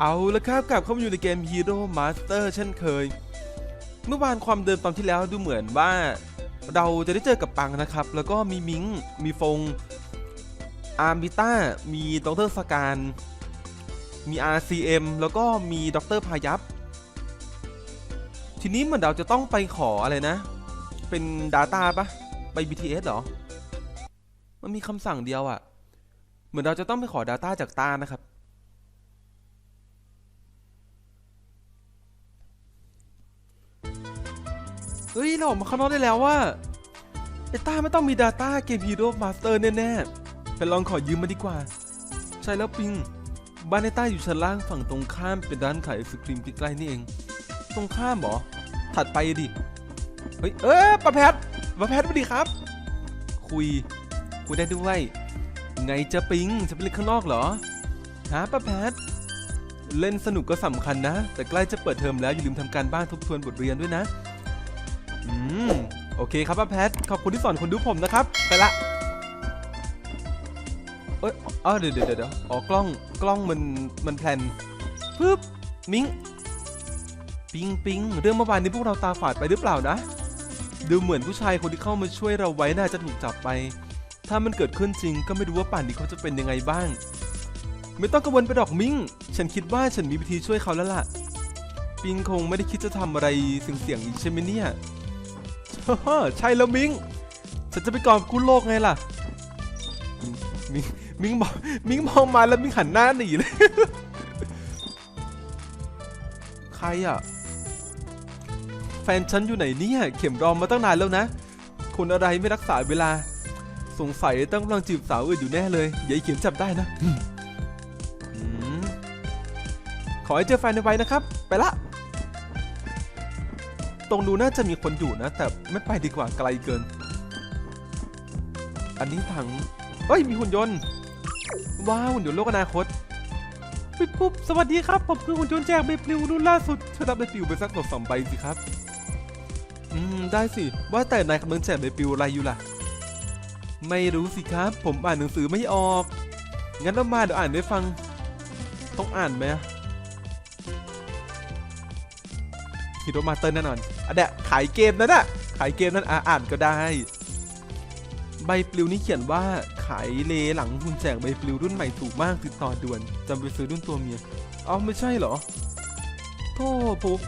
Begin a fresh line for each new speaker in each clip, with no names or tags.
เอาละครับกลับเข้ามาอยู่ในเกม Hero Master เช่นเคย เมื่อวานความเดิมตอนที่แล้วดูเหมือนว่า เราจะได้เจอกับปังนะครับ แล้วก็มีมิงมีฟง อาร์มิต้า มีดรสการ มี RCM แล้วก็มีดรพายับทีนี้เหมือนเราจะต้องไปขออะไรนะ เป็น Data ปะไป BTS เหรอ มันมีคำสั่งเดียวอะเหมือนเราจะต้องไปขอ Data จากตานะครับ เฮ้ยเราออกมาข้างนอกได้แล้วว่าไอต้าไม่ต้องมี Data เกม Hero Master แน่ๆไปลองขอยืมมาดีกว่า ใช่แล้วปิง บ้านไอต้าอยู่ชั้นล่างฝั่งตรงข้ามเป็นร้านขายไอศครีมใกล้ๆนี่เอง ตรงข้ามหรอ ถัดไปดิ เฮ้ย เอ้ยป้าแพทป้าแพทสวัสดีครับ คุย คุยได้ด้วย ไงจะปิง จะไปเล่นข้างนอกเหรอฮะป้าแพทเล่นสนุกก็สำคัญนะ แต่ใกล้จะเปิดเทอมแล้วอย่าลืมทำการบ้านทบทวนบทเรียนด้วยนะ อืมโอเคครับป้าแพท ขอบคุณที่สอนคนดูผมนะครับ ไปละ เอ้ยอ๋อเดี๋ยวเดี๋ยวเดี๋ยวอ๋อกล้องกล้องมันมันแพลนปึ๊บมิงปิงปิงเรื่องเมื่อวานนี้พวกเราตาฝาดไปหรือเปล่านะ ดูเหมือนผู้ชายคนที่เข้ามาช่วยเราไว้น่าจะถูกจับไป ถ้ามันเกิดขึ้นจริงก็ไม่รู้ว่าป่านนี้เขาจะเป็นยังไงบ้าง ไม่ต้องกังวลไปดอกมิงฉันคิดว่าฉันมีวิธีช่วยเขาแล้วล่ะ ปิงคงไม่ได้คิดจะทำอะไรเสี่ยงๆอีกใช่ไหมเนี่ย ใช่แล้วมิงฉันจะไปกอบกู้โลกไงล่ะ มิงมิงมองมิงมองมาแล้วมิงหันหน้าหนีเลย ใครอะ แฟนฉันอยู่ไหนเนี่ย เข็มรอมมาตั้งนานแล้วนะ คนอะไรไม่รักษาเวลา สงสัยต้องกำลังจีบสาวอื่นอยู่แน่เลยยาให้เข็มจับได้นะขอให้เจอแฟนไวๆนะครับ ไปละ ตรงนู้นน่าจะมีคนอยู่นะ แต่ไม่ไปดีกว่าไกลเกิน อันนี้ถังเอ้ยมีหุ่นยนต์ ว้าวหุ่นยนต์โลกอนาคตปิ๊บปุ๊บสวัสดีครับ ผมคือหุ่นยนต์แจกใบปลิวรุ่นล่าสุดช่วยรับใบปลิวไปสักหนสองใบสิครับ อืม ได้สิ ว่าแต่นายกำลังแจกใบปลิวอะไรอยู่ล่ะ ไม่รู้สิครับ ผมอ่านหนังสือไม่ออก งั้นเรามาเดี๋ยวอ่านให้ฟัง ต้องอ่านไหม ฮิโรมาเตอร์แน่นอนอันเนี้ยขายเกมนั่นน่ะขายเกมนั้นอะอ่านก็ได้ ใบปลิวนี่เขียนว่าขายเลหลังหุ่นแจกใบปลิวรุ่นใหม่ถูกมากติดต่อด่วนจำไปซื้อรุ่นตัวเมียเอาไม่ใช่เหรอโธ่ปุ๊บ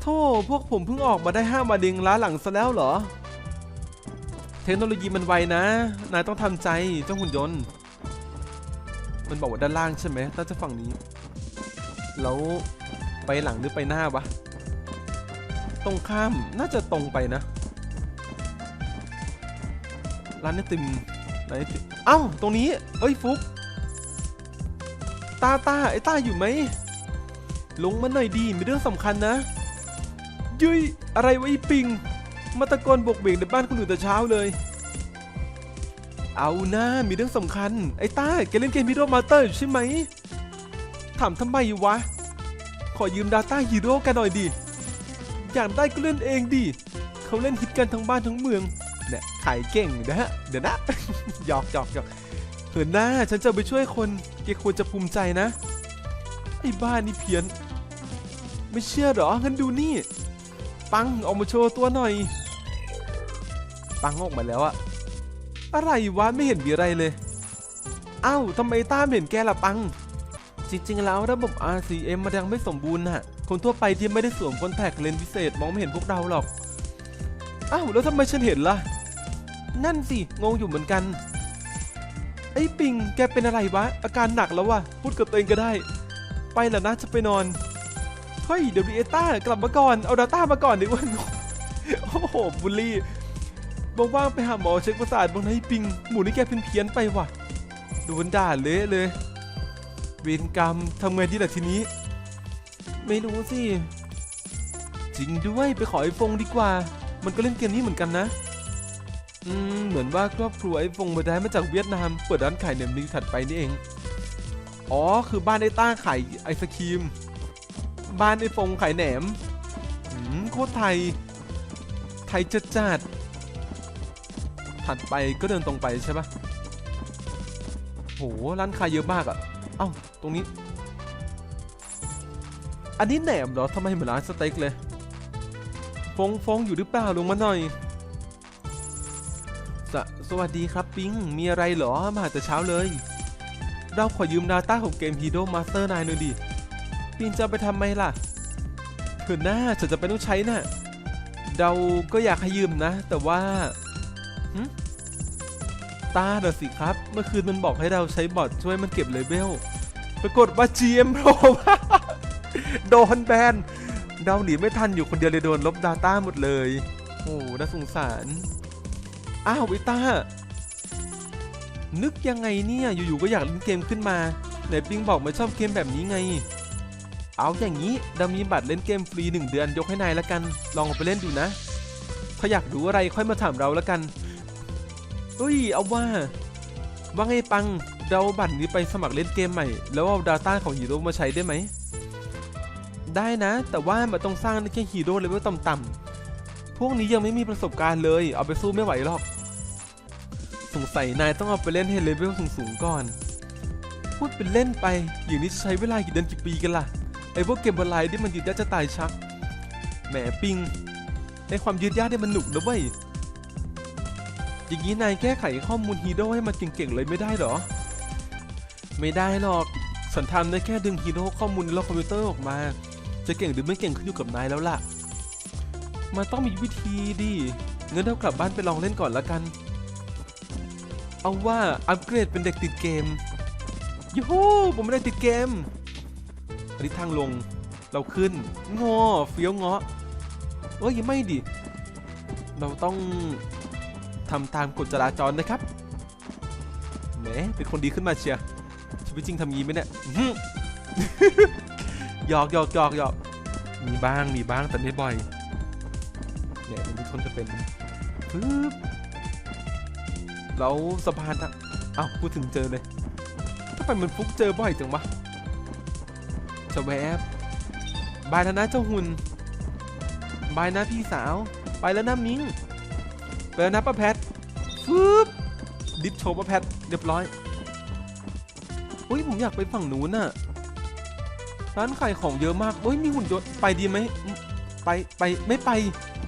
โธ่พวกผมเพิ่งออกมาได้ห้าวันเองล้าหลังซะแล้วเหรอ เทคโนโลยีมันไวนะ นายต้องทำใจเจ้าหุ่นยนต์ มันบอกว่าด้านล่างใช่ไหมน่าจะฝั่งนี้ แล้ว ไปหลังหรือไปหน้าวะ ตรงข้ามน่าจะตรงไปนะ ร้านไอติมร้านไอติมเอ้า ตรงนี้ เอ้ยฟุกตาตาไอ้ตาอยู่ไหม ลงมาหน่อยดีมีเรื่องสำคัญนะ ยุยอะไรวะไอ้ปิง มาตะโกนบกเบกในบ้านคนอื่นแต่เช้าเลย เอานะมีเรื่องสำคัญ ไอ้ต้าแกเล่นเกมฮีโร่มาเตอร์อยู่ใช่ไหม ถามทำไมวะ ขอยืม Data Hero กันหน่อยดิ อยากได้ก็เล่นเองดิ เขาเล่นฮิตกันทั้งบ้านทั้งเมืองเนี่ยขายเก่งนะฮะ เดี๋ยวนะ หยอกหยอกหยอกเหินหน้าฉันจะไปช่วยคนแกควรจะภูมิใจนะ ไอ้บ้านนี่เพี้ยน ไม่เชื่อเหรองั้นดูนี่ ปังออกมาโชว์ตัวหน่อย ปังออกมาแล้วอะอะไรวะไม่เห็นมีอะไรเลย อ้าวทำไมต้าเห็นแกล่ะปัง จริงๆ แล้วระบบ RCM มันยังไม่สมบูรณ์น่ะ คนทั่วไปที่ไม่ได้สวมคอนแทคเลนส์พิเศษมองไม่เห็นพวกเราหรอก อ้าวแล้วทำไมฉันเห็นล่ะ นั่นสิ งงอยู่เหมือนกัน ไอ้ปิง แกเป็นอะไรวะ อาการหนักแล้ววะพูดกับตัวเองก็ได้ ไปแล้วนะจะไปนอน เฮ้ยเดี๋ยวดีเอต้ากลับมาก่อน เอาดาต้ามาก่อนดิว่าโอ้โหบุลลี่ว่างๆไปหาหมอเช็คประสาทบางนะไอ้ปิง หมูนี่แกเพี้ยนเพี้ยนๆไปว่ะโดนด่าเละเลย เวรกรรมทำไงดีล่ะทีนี้ ไม่รู้สิ จริงด้วยไปขอไอ้ฟงดีกว่า มันก็เล่นเกมนี้เหมือนกันนะ อืม เหมือนว่าครอบครัวไอ้ฟงมาได้มาจากเวียดนาม เปิดร้านขายแหนมนิ้วถัดไปนี่เอง อ๋อ คือบ้านไอ้ต้าขายไอศครีม บ้านไอ้ฟงขายแหนมอืมโคตรไทย ไทยจัดจัดๆถัดไปก็เดินตรงไปใช่ปะโห ร้านค้าเยอะมากอะ่ะ เอ้า ตรงนี้ อันนี้แหนมเหรอทำไมเหมือนร้านสเต็กเลย ฟงฟงอยู่หรือเปล่าลงมาหน่อยสสวัสดีครับปิง มีอะไรเหรอ มาแต่เช้าเลย เราขอยืม Data ของเกม Hero Master นายหน่อยดิ ปิงจะไปทำไมล่ะเถื่อหน้าฉันจะเป็นต้องใช้น่ะเราก็อยากให้ยืมนะ แต่ว่าหึ ตาเน่ะสิครับ เมื่อคืนมันบอกให้เราใช้บอทช่วยมันเก็บเลเวลปรากฏว่า GM โผล่มาโดนแบนเราหนีไม่ทันอยู่คนเดียวเลยโดนลบ Data หมดเลย โอ้น่าสงสาร อ้าววิต้า นึกยังไงเนี่ย อยู่ๆก็อยากเล่นเกมขึ้นมา ไหนปิงบอกมาชอบเกมแบบนี้ไง เอาอย่างนี้เรามีบัตรเล่นเกมฟรีหนึ่งเดือนยกให้นายละกัน ลองเอาไปเล่นดูนะ ถ้าอยากรู้อะไรค่อยมาถามเราละกัน อุ้ย เอาว่า ว่าไงปังเราบัตรนี้ไปสมัครเล่นเกมใหม่ แล้วเอา Data ของฮีโร่มาใช้ได้ไหม ได้นะ แต่ว่ามันต้องสร้างแค่ฮีโร่เลเวลต่ำๆ พวกนี้ยังไม่มีประสบการณ์เลย เอาไปสู้ไม่ไหวหรอก สงสัยนายต้องเอาไปเล่นให้เลเวลสูงๆก่อน พูดเป็นเล่นไป อย่างนี้จะใช้เวลากี่เดือนกี่ปีกันล่ะ ไอ้พวกเกมออนไลน์ที่มันยืดยาจะตายชัก แหมปิง ในความยืดยาดเนี่ยมันหนุกนะเว้ย อย่างนี้นายแก้ไขข้อมูลฮีโร่ให้มันเก่งๆเลยไม่ได้หรอ ไม่ได้หรอก ฉันทำได้แค่ดึงฮีโร่ข้อมูลในโลกคอมพิวเตอร์ออกมา จะเก่งหรือไม่เก่งขึ้นอยู่กับนายแล้วล่ะ มันต้องมีวิธีดิงั้นเรากลับบ้านไปลองเล่นก่อนละกัน เอาว่าอัปเกรดเป็นเด็กติดเกมยูฮูผมไม่ได้ติดเกม อันนี้ทางลง เราขึ้น งอเฟี้ยวเงาะเอ้ยยังไม่ดิ เราต้อง ทำตามกฎจราจรนะครับแหมเป็นคนดีขึ้นมาเชียร์ชีวิตจริงทำงี้ไหมเนี่ยหยอกหยอกหยอกหยอกมีบ้างมีบ้างแต่ไม่บ่อยเนี่ยมันมีคนจะเป็นปึ๊บแล้วสะพานทางอ้าวพูดถึงเจอเลยทำไมมันฟุกเจอบ่อยจังวะจะแวบบายแล้วนะเจ้าหุ่นบายนะพี่สาว ไปแล้วนะมิ้ง ไปแล้วนะป้าแพทฟึบดิฟโชว์ป้าแพทเรียบร้อยอุ้ยผมอยากไปฝั่งนู้นน่ะร้านขายของเยอะมากเฮ้ยมีหุ่นยนต์ไปดีไหมไปไปไม่ไป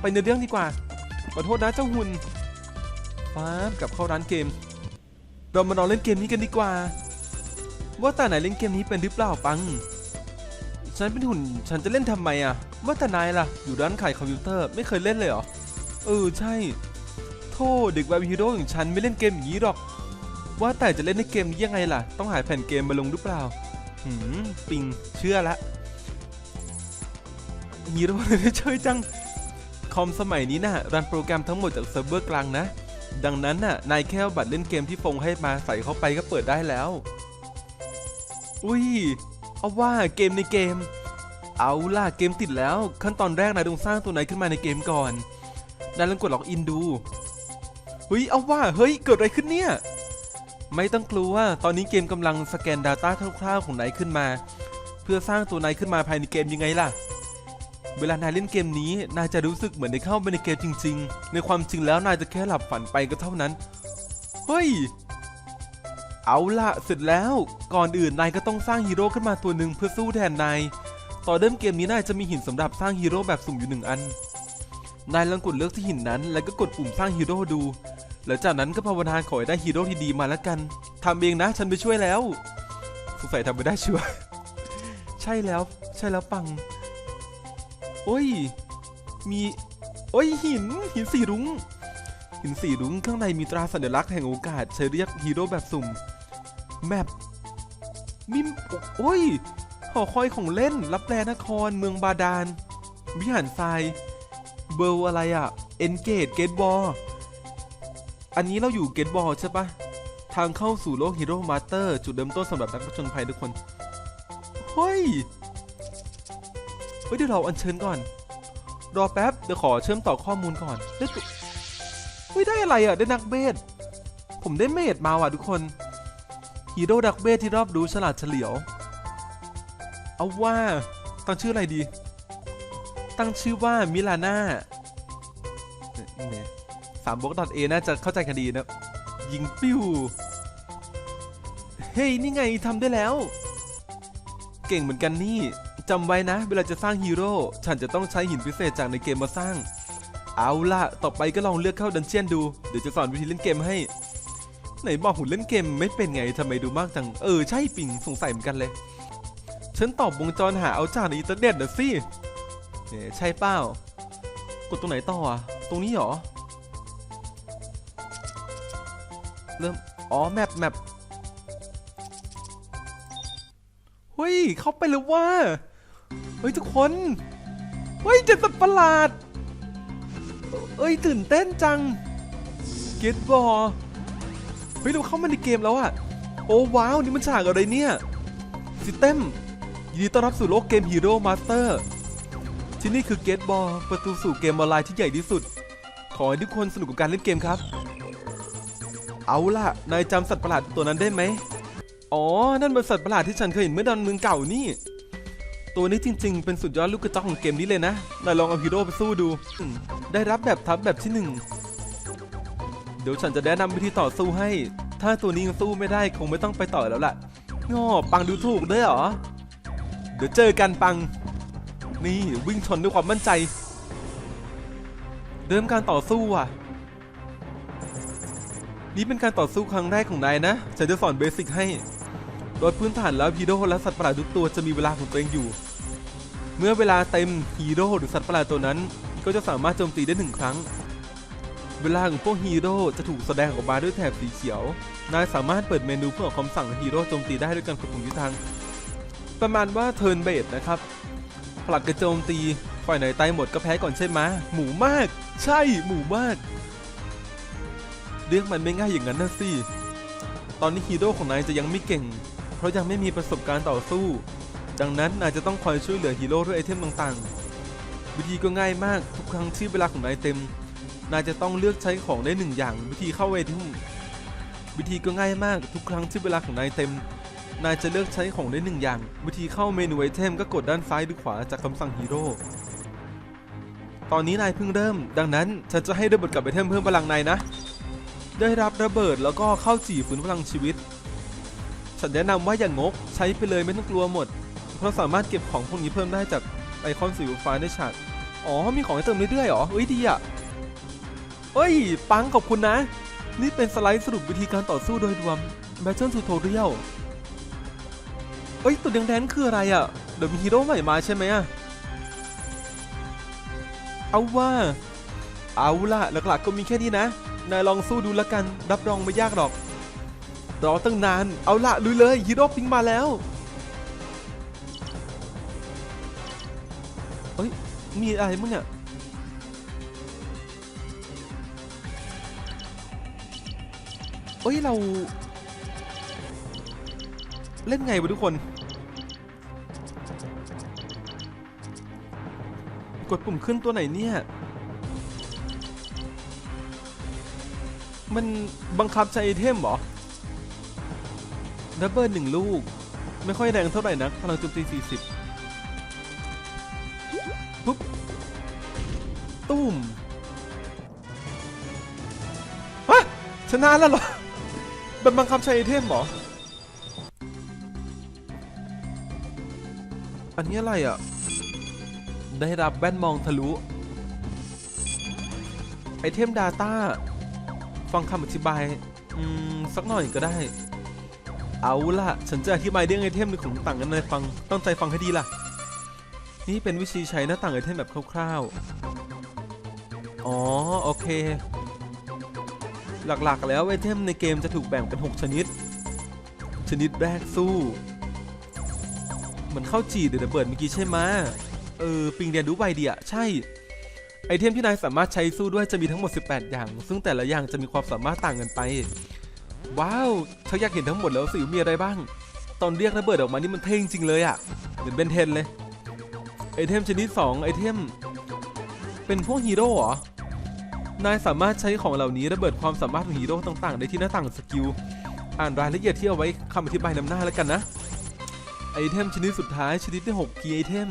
ไปในเรื่องดีกว่าขอโทษนะเจ้าหุ่นฟ้ากับเข้าร้านเกม เรามาลองเล่นเกมนี้กันดีกว่า ว่าแต่ไหนเล่นเกมนี้เป็นหรือเปล่าปัง ฉันเป็นหุ่นฉันจะเล่นทำไมอะว่าแต่นายล่ะ อยู่ร้านขายคอมพิวเตอร์ไม่เคยเล่นเลยเหรอเออใช่ โทษเด็กแบบฮีโร่อย่างฉันไม่เล่นเกมอย่างนี้หรอก ว่าแต่จะเล่นในเกมนี้ยังไงล่ะ ต้องหายแผ่นเกมมาลงหรือเปล่า หืม ปิง เชื่อละฮีโร่เลยช่วยจัง คอมสมัยนี้น่ะ รันโปรแกรมทั้งหมดจากเซิร์ฟเวอร์กลางนะ ดังนั้นน่ะ นายแค่บัตรเล่นเกมที่ฟงให้มาใส่เข้าไปก็เปิดได้แล้ว อุ้ย เอาว่าเกมในเกม เอาล่ะเกมติดแล้ว ขั้นตอนแรกนายต้องสร้างตัวไหนขึ้นมาในเกมก่อนนายลองกดล็อกอินดู เฮ้ยเอาว่าเฮ้ยเกิดอะไรขึ้นเนี่ย ไม่ต้องกลัวตอนนี้เกมกำลังสแกน Data คร่าวๆของนายขึ้นมา เพื่อสร้างตัวนายขึ้นมาภายในเกมยังไงล่ะ เวลานายเล่นเกมนี้นายจะรู้สึกเหมือนได้เข้าไปในเกมจริง ๆ ในความจริงแล้วนายจะแค่หลับฝันไปก็เท่านั้นเฮ้ยเอาละเสร็จแล้วก่อนอื่นนายก็ต้องสร้างฮีโร่ขึ้นมาตัวหนึ่งเพื่อสู้แทนนายต่อเริ่มเกมนี้นายจะมีหินสำหรับสร้างฮีโร่แบบสุ่มอยู่หนึ่งอันนายลองกดเลือกที่หินนั้น แล้วก็กดปุ่มสร้างฮีโร่ดู แล้วจากนั้นก็ภาวนาขอให้ได้ฮีโร่ที่ดีมาแล้วกันทำเองนะ ฉันไปช่วยแล้วสงสัยทำไม่ได้ชัวร์ใช่แล้ว ใช่แล้วปัง โอ้ย มีโอ้ยหิน หินสีรุ้ง หินสีรุ้งข้างในมีตราสัญลักษณ์แห่งโอกาสใช้เรียกฮีโร่แบบสุ่ม แมปมิมโอ้ยหอคอยของเล่น รับแลนคร เมืองบาดาล วิหารทราย เบลอะไรอะเอนเกตเกตบอล อันนี้เราอยู่เกตบอลใช่ปะทางเข้าสู่โลกฮีโร่มาสเตอร์จุดเริ่มต้นสำหรับนักผจญภัยทุกคนเฮ้ยเฮ้ยเดี๋ยวเราอัญเชิญก่อน รอแป๊บ เดี๋ยวขอเชื่อมต่อข้อมูลก่อนได้ตุเฮ้ยได้อะไรอะ ได้นักเบสผมได้เมดมาว่ะทุกคนฮีโร่ดักเบสที่รอบรู้ฉลาดเฉลียว เอาว่าตั้งชื่ออะไรดี ตั้งชื่อว่ามิลาน่าเนี่ย สามบวกดอทเอน่าจะเข้าใจกันดีนะ ยิงปิ้ว เฮ้ย นี่ไงทำได้แล้ว เก่งเหมือนกันนี่จำไว้นะ เวลาจะสร้างฮีโร่ ฉันจะต้องใช้หินพิเศษจากในเกมมาสร้าง เอาล่ะ ต่อไปก็ลองเลือกเข้าดันเจียนดู เดี๋ยวจะสอนวิธีเล่นเกมให้ ไหนบอกหุ่นเล่นเกมไม่เป็นไงทำไมดูมากจัง เออ ใช่ปิงสงสัยเหมือนกันเลย ฉันตอบวงจรหาเอาจากในอินเทอร์เน็ตนะสิเนี่ยใช่เป้ากดตรงไหนต่ออะตรงนี้เหรอ เริ่ม อ๋อ แมปแมปเฮ้ย เข้าไปเลยว่า เฮ้ย ทุกคน เฮ้ยเจอสัตว์ประหลาด เอ้ย ตื่นเต้นจัง เกตบอลเฮ้ย เราเข้ามาในเกมแล้วอะโอ้ว้าว นี่มันฉากอะไรเนี่ยซิสเต็มยินดีต้อนรับสู่โลกเกมฮีโร่มาสเตอร์ที่นี่คือเกตบอลประตูสู่เกมออนไลน์ที่ใหญ่ที่สุด ขอให้ทุกคนสนุกกับการเล่นเกมครับ เอาล่ะ นายจำสัตว์ประหลาดตัวนั้นได้ไหม อ๋อ นั่นเป็นสัตว์ประหลาดที่ฉันเคยเห็นเมื่อดอนเมืองเก่านี่ ตัวนี้จริง ๆ เป็นสุดยอดลูกกระจอกของเกมนี้เลยนะ นายลองเอาฮีโร่ไปสู้ดู ได้รับแบบทับแบบที่หนึ่ง เดี๋ยวฉันจะแนะนำวิธีต่อสู้ให้ ถ้าตัวนี้ยังสู้ไม่ได้คงไม่ต้องไปต่อแล้วล่ะง้อปังดูถูกด้วยเหรอ เดี๋ยวเจอกันปัง นี่วิ่งชนด้วยความมั่นใจ เริ่มการต่อสู้อะ นี่เป็นการต่อสู้ครั้งแรกของนายนะ ฉันจะสอนเบสิกให้ โดยพื้นฐานแล้วฮีโร่และสัตว์ประหลาดทุกตัวจะมีเวลาของตัวเองอยู่ เมื่อเวลาเต็มฮีโร่หรือสัตว์ประหลาดตัวนั้น ก็จะสามารถโจมตีได้หนึ่งครั้ง เวลาของพวกฮีโร่จะถูกแสดงออกมาด้วยแถบสีเขียว นายสามารถเปิดเมนูเพื่อออกคำสั่งให้ฮีโร่โจมตีได้ด้วยการกดปุ่มทิศทางประมาณว่าเทิร์นเบสนะครับ ผลัดกระโจมตีฝ่ายไหนตายหมดก็แพ้ก่อนใช่ไหมหมูมาก ใช่หมูมาก เรื่องมันไม่ง่ายอย่างนั้นนะสิ ตอนนี้ฮีโร่ของนายจะยังไม่เก่ง เพราะยังไม่มีประสบการณ์ต่อสู้ ดังนั้นนายจะต้องคอยช่วยเหลือฮีโร่ด้วยไอเทมต่างๆ วิธีก็ง่ายมากทุกครั้งที่เวลาของนายเต็ม นายจะต้องเลือกใช้ของได้หนึ่งอย่าง วิธีเข้าไอเทมวิธีก็ง่ายมากทุกครั้งที่เวลาของนายเต็ม นายจะเลือกใช้ของได้หนึ่งอย่าง วิธีเข้าเมนูไอเทมก็กดด้านซ้ายหรือขวาจากคำสั่งฮีโร่ตอนนี้นายเพิ่งเริ่ม ดังนั้นฉันจะให้ระเบิดกับไอเทมเพิ่มพลังนายนะ ได้รับระเบิดแล้วก็เข้าจี่ฟื้นพลังชีวิต ฉันแนะนำว่าอย่างงกใช้ไปเลยไม่ต้องกลัวหมด เพราะสามารถเก็บของพวกนี้เพิ่มได้จากไอคอนสีฟ้าในฉากอ๋อ มีของให้เติมเรื่อยๆหรอเอ้ยดีอะเอ้ย ปังขอบคุณนะ นี่เป็นสไลด์สรุปวิธีการต่อสู้โดยรวม Battle Tutorial เอ้ยตัวแดงๆคืออะไรอะ เดี๋ยวมีฮีโร่ใหม่มาใช่ไหมอะ เอาว่า เอาล่ะ หลักๆก็มีแค่นี้นะ นายลองสู้ดูล้วกัน รับรองไม่ยากหรอก รอตั้งนาน เอาละลุยเลยฮีโร่ปิงมาแล้ว เฮ้ย มีอะไรมั้งเนี่ยเฮ้ย เรา เล่นไงวะทุกคน กดปุ่มขึ้นตัวไหนเนี่ย มันบังคับใช้ไอเทมเหรอดับเบิลหนึ่งลูก ไม่ค่อยแรงเท่าไหร่นักพลังโจมตี40ปุ๊บ ตุ้มฮะชนะแล้วเหรอมันบังคับใช้ไอเทมเหรอ อันนี้อะไรอะ ได้รับแว่นมองทะลุ ไอเทม Data ฟังคำอธิบายอืมสักหน่อยก็ได้ เอาล่ะ ฉันจะอธิบายเรื่องไอเทมของต่างกันในฟังต้องใจฟังให้ดีล่ะ นี่เป็นวิธีใช้หน้าต่างไอเทมแบบคร่าวๆ อ๋อ โอเค หลักๆ แล้วไอเทมในเกมจะถูกแบ่งเป็น 6 ชนิด ชนิดแรกสู้ เหมือนเข้าจีเดี๋ยวเปิดเมื่อกี้ใช่ไหมเออ ปิงเรียนรู้ใบเดียใช่ ไอเทมที่นายสามารถใช้สู้ด้วยจะมีทั้งหมด 18 อย่าง ซึ่งแต่ละอย่างจะมีความสามารถต่างกันไป ว้าวเธออยากเห็นทั้งหมดแล้วสิวมีอะไรบ้าง ตอนเรียกระเบิดออกมานี่มันเท่จริงเลยอะ่ะเหมือนเบนเทนเลยไอเทมชนิด2ไอเทม เป็นพวกฮีโร่เหรอนายสามารถใช้ของเหล่านี้ระเบิดความสามารถของฮีโร่ต่างๆ ได้ที่หน้าต่างสกิล อ่านรายละเอียดที่เอาไว้คำอธิบายนำหน้าแล้วกันนะ ไอเทมชนิดสุดท้ายชนิดที่6กีไอเทม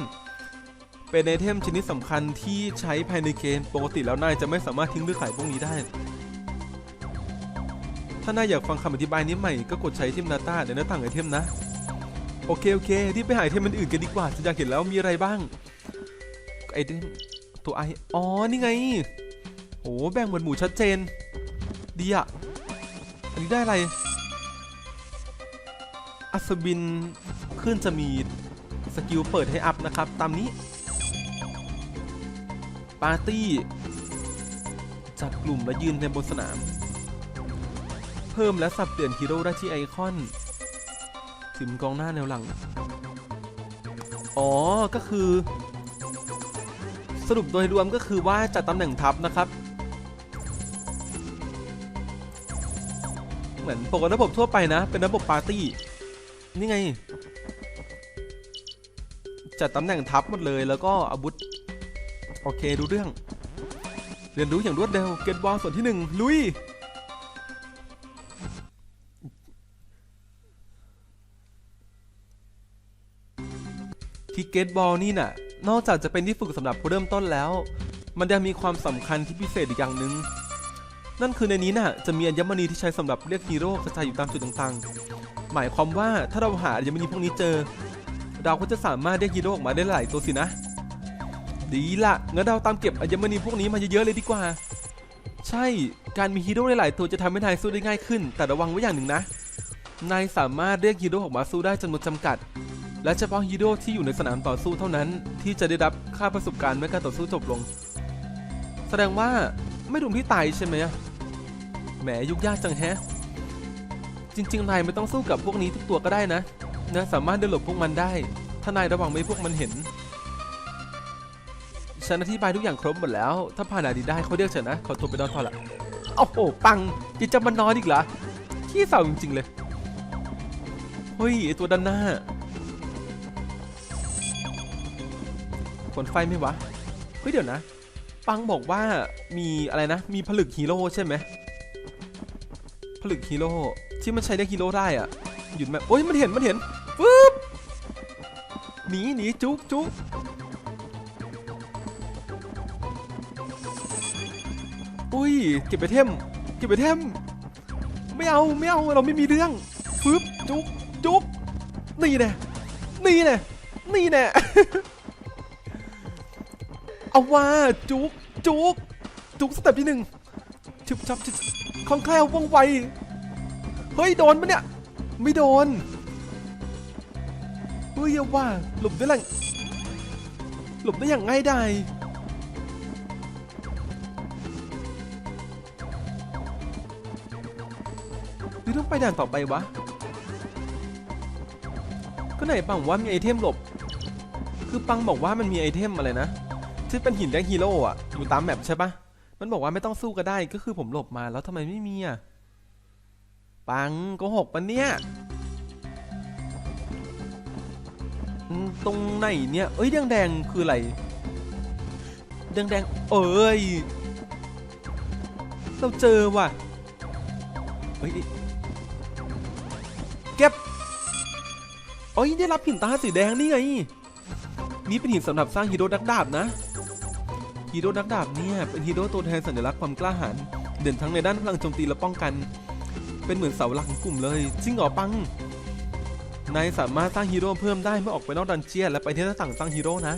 เป็นไอเทมชนิดสำคัญที่ใช้ภายในเกมปกติแล้วนายจะไม่สามารถทิ้งหรือขายพวกนี้ได้ ถ้านายอยากฟังคำอธิบายนี้ใหม่ก็กดใช้ไอเทม Data ในหน้าต่างไอเทมนะ โอเคโอเครีบไปหาไอเทมมันอื่นกันดีกว่าฉันอยากเห็นแล้วมีอะไรบ้างไอเทมตัวไออ๋อนี่ไงโอ้แบ่งหมวดหมู่ชัดเจน ดีอะอันนี้ได้อะไร อัศบินขึ้นจะมีสกิลเปิดให้อัพนะครับ ตามนี้ ปาร์ตี้จัดกลุ่มและยืนในบนสนาม เพิ่มและสับเปลี่ยนฮีโร่ได้ที่ไอคอน ถึงกองหน้าแนวหลัง อ๋อ ก็คือ สรุปโดยรวมก็คือว่าจัดตำแหน่งทัพนะครับ เหมือนปกติระบบทั่วไปนะ เป็นระบบปาร์ตี้ นี่ไง จัดตำแหน่งทัพหมดเลยแล้วก็อาวุธ โอเคดูเรื่อง เรียนรู้อย่างรวดเร็ว เกตบอลส่วนที่หนึ่งลุย ที่เกตบอลนี่น่ะ นอกจากจะเป็นที่ฝึกสำหรับผู้เริ่มต้นแล้ว มันยังมีความสำคัญที่พิเศษอีกอย่างหนึ่งนั่นคือในนี้น่ะจะมีอัญมณีที่ใช้สำหรับเรียกฮีโร่กระจายอยู่ตามจุดต่างๆ หมายความว่าถ้าเราหาอัญมณีพวกนี้เจอ เราก็จะสามารถเรียกฮีโร่ออกมาได้หลายตัวสินะ ดีละงั้นเราตามเก็บอัญมณีพวกนี้มาเยอะๆเลยดีกว่า ใช่การมีฮีโร่หลายๆตัวจะทำให้นายสู้ได้ง่ายขึ้น แต่ระวังไว้อย่างหนึ่งนะ นายสามารถเรียกฮีโร่ออกมาสู้ได้จำนวนจำกัด และเฉพาะฮีโร่ที่อยู่ในสนามต่อสู้เท่านั้น ที่จะได้รับค่าประสบการณ์เมื่อการต่อสู้จบลง แสดงว่าไม่รวมที่ตายใช่ไหมแหมยุ่งยากจังแฮะ จริงๆนายไม่ต้องสู้กับพวกนี้ทุกตัวก็ได้นะนะสามารถเดินหลบพวกมันได้ ถ้านายระวังไม่ให้พวกมันเห็น ฉันอธิบายทุกอย่างครบหมดแล้ว ถ้าผ่านดีได้เขาเรียกฉันนะขอตัวไปนอนพอละโอ้โหปังยังจะมานอนอีกเหรอขี้เศร้าจริงๆเลยเฮ้ยไอตัวด้านหน้าขนไฟไหมวะเฮ้ยเดี๋ยวนะ ปังบอกว่ามีอะไรนะ มีผลึกฮีโร่ใช่ไหมผลึกฮีโร่ที่มันใช้เรียกฮีโร่ได้อะหยุดไหมโอ้ยมันเห็นมันเห็นปึ๊บหนีหนีจุกจุก อุ้ยเก็บไปเทมเก็บไปเทมไม่เอาไม่เอาเราไม่มีเรื่องปึ๊บจุกจุกนี่แน่นี่แน่นี่แน่เอาว่าจุกจุกจุกสเต็ปที่หนึ่งชึบชับชึบคล่องแคล่วว่องไวเฮ้ยโดนปะเนี่ยไม่โดนเฮ้ยเอาว่าหลบได้หละหลบได้อย่างง่ายดาย ต้องไปด่านต่อไปวะ ก็ไหนปังว่ามีไอเทมหลบ คือปังบอกว่ามันมีไอเทมอะไรนะที่เป็นหินแดงฮีโร่อะอยู่ตามแมปใช่ปะมันบอกว่าไม่ต้องสู้ก็ได้ก็คือผมหลบมาแล้วทำไมไม่มีอะปังโกหกปะเนี่ยตรงไหนเนี่ยเอ้ยแดงแดงคืออะไรแดงแดงเอ้ยเราเจอว่ะเฮ้ย เอ้ยได้รับหินตาสีแดงนี่ไง นี่เป็นหินสำหรับสร้างฮีโร่นักดาบนะฮีโร่นักดาบเนี่ยเป็นฮีโร่ตัวแทนสัญลักษณ์ความกล้าหาญเด่นทั้งในด้านพลังโจมตีและป้องกัน เป็นเหมือนเสาหลักของกลุ่มเลยจริงเหรอปังนายสามารถสร้างฮีโร่เพิ่มได้เมื่อออกไปนอกดันเจียนและไปที่หน้าต่างสร้างฮีโร่นะ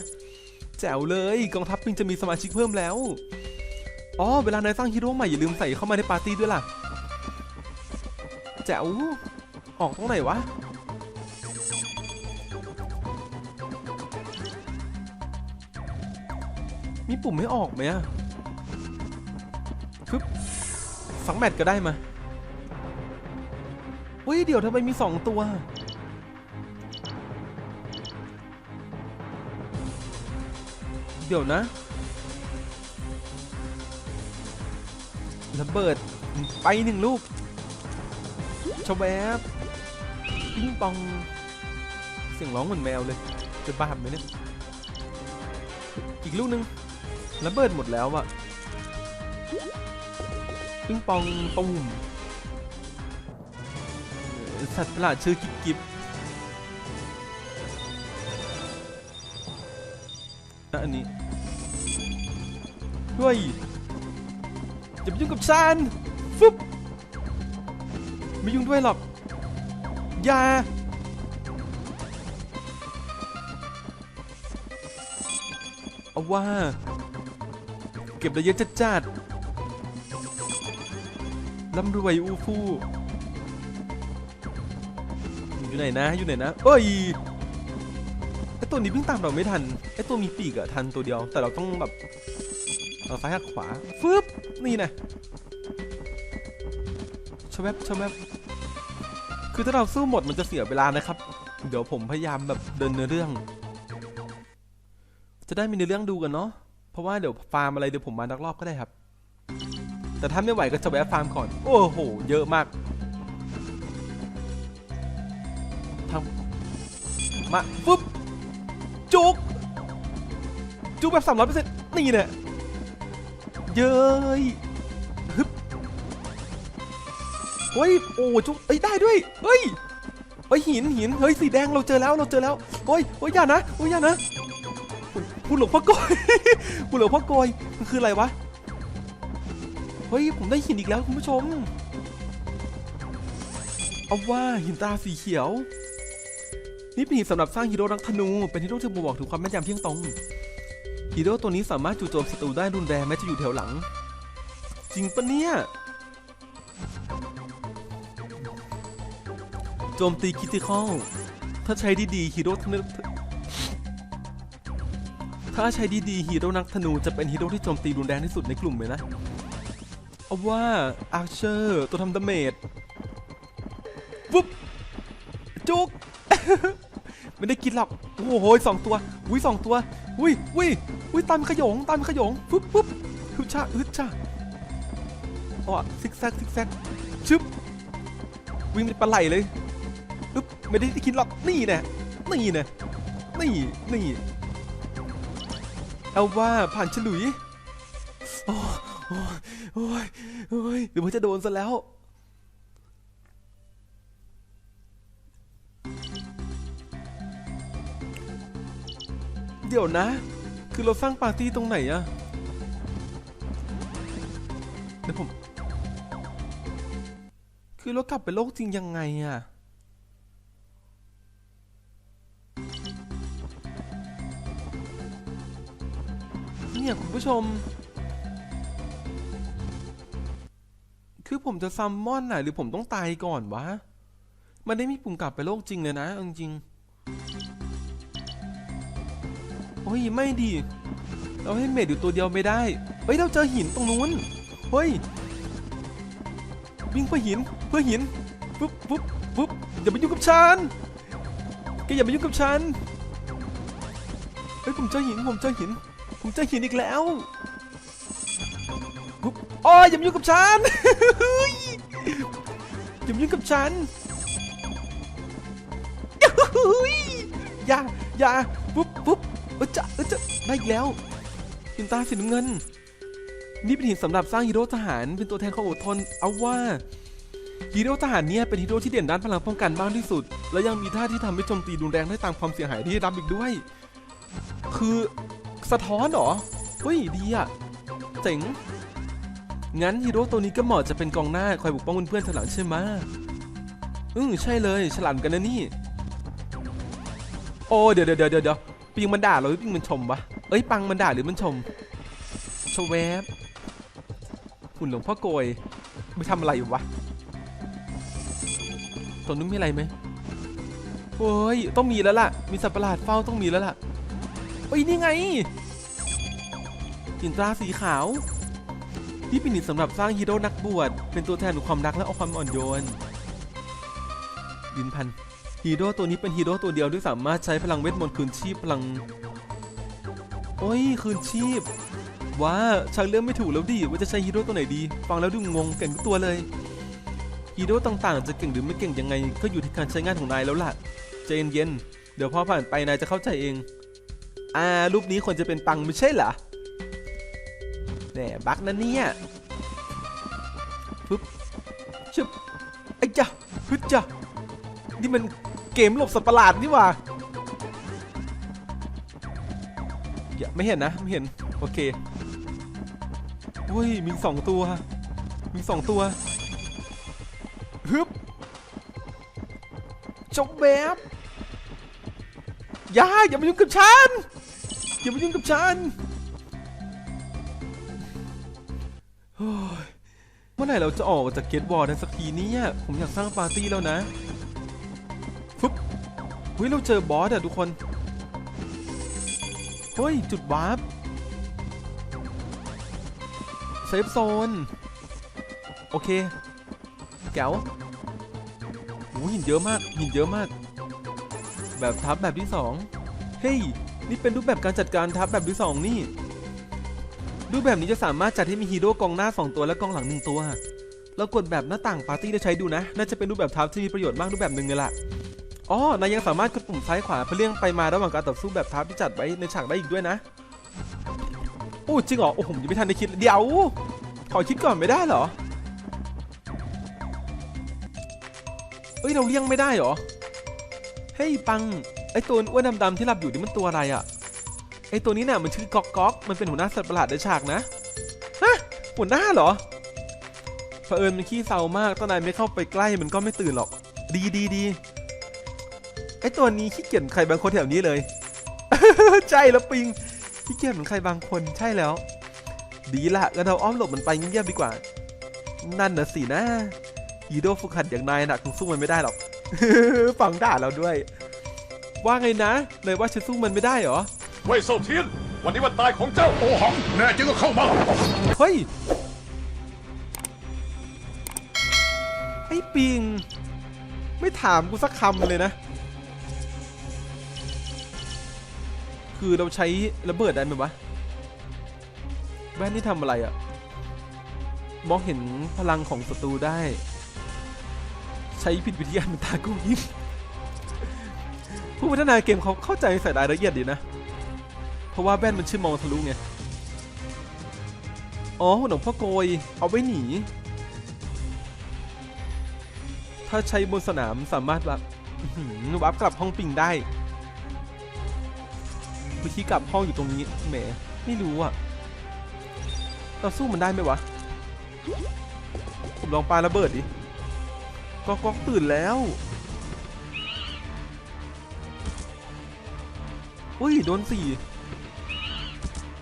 แจ๋วเลยกองทัพปิงจะมีสมาชิกเพิ่มแล้วอ๋อเวลานายสร้างฮีโร่ใหม่อย่าลืมใส่เข้ามาในปาร์ตี้ด้วยล่ะแจ๋วออกตรงไหนวะ มีปุ่มให้ออกไหมอะปึ๊บสังแมตก็ได้มาเฮ้ยเดี๋ยวทำไมมีสองตัว เดี๋ยวนะระเบิดไปหนึ่งลูกชวแวบปิ้งปอง เสียงร้องเหมือนแมวเลย จะบ้าไหมเนี่ย อีกลูกหนึง ระเบิดหมดแล้วอะปิงปองตุ่มสัตว์ประหลาดชื่อกิบกิบอันนี้ด้วยจะไปยุ่งกับซานฟุ๊บไม่ยุ่งด้วยหรอกอย่าเอาว่า ก็บได้เยอะจัดจัดร่ำรวยอูฟู่อยู่ไหนนะ อยู่ไหนนะเอ้ยไอตัวนี้เพิ่งตามเราไม่ทันไอตัวมีปีกอะทันตัวเดียว แต่เราต้องแบบเอาซ้ายหักขวาฟึบนี่นะชแวบชแวบคือถ้าเราสู้หมดมันจะเสียเวลานะครับ เดี๋ยวผมพยายามแบบเดินเนื้อเรื่อง จะได้มีเนื้อเรื่องดูกันเนาะ ราะว่าเดี๋ยวฟาร์มอะไรเดี๋ยวผมมานักรอบก็ได้ครับ แต่ถ้าไม่ไหวก็จะแวะฟาร์มก่อน โอ้โห เยอะมากทำมาปุ๊บจุกจุกแบบสามร้อยเปอร์เซ็นต์นี่เนี่ยเย้ยฮึบเฮ้ยโอ้จุกเอ้ยได้ด้วยเฮ้ยเฮ้ยหินหินเฮ้ยสีแดงเราเจอแล้วเราเจอแล้วเฮ้ยเฮ้ยอย่านะเฮ้ยอย่านะ คุณหลวงพ่อโกยคุณหลวงพ่อโกย มันคืออะไรวะ เฮ้ย ผมได้หินอีกแล้วคุณผู้ชม เอาว่าหินตาสีเขียว นี่เป็นหินสำหรับสร้างฮีโร่รักธนู เป็นฮีโร่ที่บ่งบอกถึงความแม่นยำเที่ยงตรง ฮีโร่ตัวนี้สามารถจู่โจมศัตรูได้รุนแรงแม้จะอยู่แถวหลัง จริงปะเนี่ย โจมตีคิติคอลถ้าใช้ดีๆฮีโร่ทั้ง ถ้าใช้ดีๆฮีโร่นักธนูจะเป็นฮีโร่ที่โจมตีรุนแรงที่สุดในกลุ่มเลยนะ เอาว่าอาร์เชอร์ตัวทำดาเมจปุ๊บจุกไม่ได้กินหรอก โอ้โหสองตัว อุ้ยสองตัว อุ้ยอุ้ยอุ้ยตามขยงตามขยงปุ๊บปุ๊บฮึชาฮึชาอ๋อซิกแซกซิกแซกชึบวิ่งเป็นปลาไหลเลยปึ๊บไม่ได้กินหรอกนี่น่นี่น่นี่นี่ เอาว่าผ่านฉลุย โอ้โอ้ยโอ้ยโอ้ยหรือว่าจะโดนซะแล้ว เดี๋ยวนะ คือเราสร้างปาร์ตี้ตรงไหนอะเดี๋ยวผม คือเรากลับไปโลกจริงยังไงอะ เนี่ยคุณผู้ชม คือผมจะซัมมอนน่ะหรือผมต้องตายก่อนวะ มันได้มีปุ่มกลับไปโลกจริงเลยนะจริงโอ้ยไม่ดี เราให้เมดอยู่ตัวเดียวไม่ได้ เฮ้ยเราเจอหินตรงนู้น เฮ้ยวิ่งเพื่อหินเพื่อหินปุ๊บปุ๊บปุ๊บอย่ามายุ่งกับฉันแกอย่ามายุ่งกับฉัน เฮ้ยผมเจอหินผมเจอหิน ผมเจอหินอีกแล้วโอ้ยอย่ามายุ่งกับฉันอย่ามายุ่งกับฉันอย่าอย่าปุ๊บปุ๊บเออจะเออจะได้อีกแล้วหินตาสีน้ำเงิน นี่เป็นหินสำหรับสร้างฮีโร่ทหารเป็นตัวแทนของอดทนเอาว่าฮีโร่ทหารเนี่ยเป็นฮีโร่ที่เด่นด้านพลังป้องกันมากที่สุด และยังมีท่าที่ทำให้โจมตีรุนแรงได้ตามความเสียหายที่ได้รับอีกด้วย คือ สะท้อนเหรอเฮ้ยดีอะเจ๋ง งั้นฮีโร่ตัวนี้ก็เหมาะจะเป็นกองหน้าคอยปกป้องเพื่อนๆถลังใช่ไหมอือใช่เลย ฉลาดกันนะนี่ โอ้เดี๋ยวเดี๋ยวเดี๋ยวเดี๋ยวปิงมันด่าเราหรือปิงมันชมวะ เอ้ยปังมันด่าหรือมันชมชแวบหุ่นหลวงพ่อโกยไปทำอะไรอยู่วะตรงนู้นมีอะไรไหมโอ้ยต้องมีแล้วล่ะ มีสัตว์ประหลาดเฝ้าต้องมีแล้วล่ะ เอ้ยนี่ไงหินตราสีขาว ที่เป็นหินสำหรับสร้างฮีโร่นักบวช เป็นตัวแทนของความรักและเอาความอ่อนโยน ดินพันฮีโร่ตัวนี้เป็นฮีโร่ตัวเดียวที่สามารถใช้พลังเวทมนต์คืนชีพพลัง โอ้ยคืนชีพ ว้าชักเรื่องไม่ถูกแล้วดิว่าจะใช้ฮีโร่ตัวไหนดี ฟังแล้วดูงงเก่งทุกตัวเลยฮีโร่ต่างๆ จะเก่งหรือไม่เก่งยังไง ก็อยู่ที่การใช้งานของนายแล้วล่ะใจเย็นๆเดี๋ยวพอผ่านไปนายจะเข้าใจเอง อ่า รูปนี้ควรจะเป็นปังไม่ใช่เหรอแหมบักนะเนี่ยปึ๊บชึบไอ้จ้ะฮึดจ้ะนี่มันเกมหลบสัตว์ประหลาดนี่หว่าอย่าไม่เห็นนะ ไม่เห็น โอเคอุ้ยมีสองตัว มีสองตัวฮึบจบแบบอย่าอย่ามายุ่งกับฉัน อย่ามายุ่งกับฉันเมื่อไหร่เราจะออกจากเกตบอร์ดสักทีเนี่ยผมอยากสร้างปาร์ตี้แล้วนะฟึบเฮ้ยเราเจอบอสอะทุกคนเฮ้ยจุดวาร์ปเซฟโซน โอเค แก้วโหหินเยอะมากหินเยอะมาก แบบทับแบบที่สองเฮ้ย นี่เป็นรูปแบบการจัดการทับแบบที่สองนี่ รูปแบบนี้จะสามารถจัดให้มีฮีโร่กองหน้า 2 ตัวและกองหลัง1ตัว เรากดแบบหน้าต่างปาร์ตี้ได้ใช้ดูนะ น่าจะเป็นรูปแบบทับที่มีประโยชน์มากรูปแบบหนึ่งเลยล่ะ อ๋อ นายยังสามารถกดปุ่มซ้ายขวาเพื่อเลี่ยงไปมาระหว่างการต่อสู้แบบทับที่จัดไว้ในฉากได้อีกด้วยนะโอ้จริงเหรอ โอ้ผมยังไม่ทันได้คิดเลยเดี๋ยว ขอคิดก่อนไม่ได้เหรอ เอ้ยเราเลี่ยงไม่ได้เหรอ เฮ้ยปัง ไอตัวอ้วนดำๆที่หลับอยู่นี่มันตัวอะไรอะไอตัวนี้เนี่ยมันชื่อก๊อกก๊อกมันเป็นหัวหน้าสัตว์ประหลาดในฉากนะฮะหัวหน้าเหรอเผอิญมันขี้เศร้ามากตอนนายไม่เข้าไปใกล้มันก็ไม่ตื่นหรอก ดีดีดีไอตัวนี้ขี้เกียจใครบางคนแถวนี้เลยใช่แล้วปิงขี้เกียจเหมือนใครบางคนใช่แล้ว ดีละงั้นเราอ้อมหลบมันไปเงียบๆดีกว่า นั่นน่ะสินะฮีโร่ฝึกหัดอย่างนายน่ะคงสู้มันไม่ได้หรอกฟังด่าเราด้วย ว่าไงนะนายว่าฉันสู้มันไม่ได้เหรอ
เว่ยเซาเทียน วันนี้วันตายของเจ้า
โอหัง แน่จริงก็เข้ามา
เฮ้ยไอ้ปิง ไม่ถามกูสักคำเลยนะ คือเราใช้ระเบิดได้ไหมวะแว่นนี่ทำอะไรอะมองเห็นพลังของศัตรูได้ ใช้ผิดวิธีการเป็นตากุ้งยิ้ม ผู้พัฒนาเกมเขาเข้าใจใส่รายละเอียดดีนะ เพราะว่าแว่นมันชื่อมองทะลุไง อ๋อหนมพ่อโกย เอาไว้หนี ถ้าใช้บนสนามสามารถแบบวับกลับห้องปิงได้วิธีกลับห้องอยู่ตรงนี้แหมไม่รู้อะเราสู้มันได้ไหมวะ ผมลองปาระเบิดดิก็ก็ตื่นแล้ว อุ้ยโดนสี่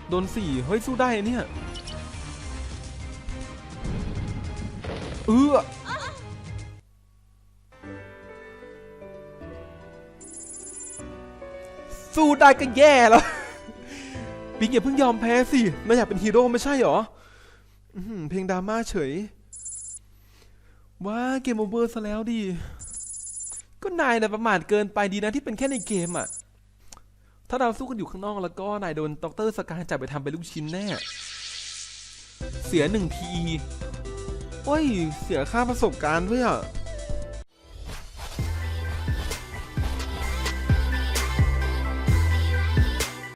โดนสี่เฮ้ยสู้ได้เนี่ยเออสู้ได้ก็แย่แล้วปิงอย่าเพิ่งยอมแพ้สินายอยากเป็นฮีโร่ไม่ใช่หรออื้อหือเพลงดราม่าเฉย ว้าเกมโอเวอร์ซะแล้วดิ ก็นายนะประมาทเกินไปดีนะที่เป็นแค่ในเกมอะ ถ้าเราสู้กันอยู่ข้างนอกแล้วก็นายโดนด็อกเตอร์สการจับไปทำเป็นลูกชิ้นแน่ เสียหนึ่งที โอ้ย เสียค่าประสบการณ์ด้วยอะ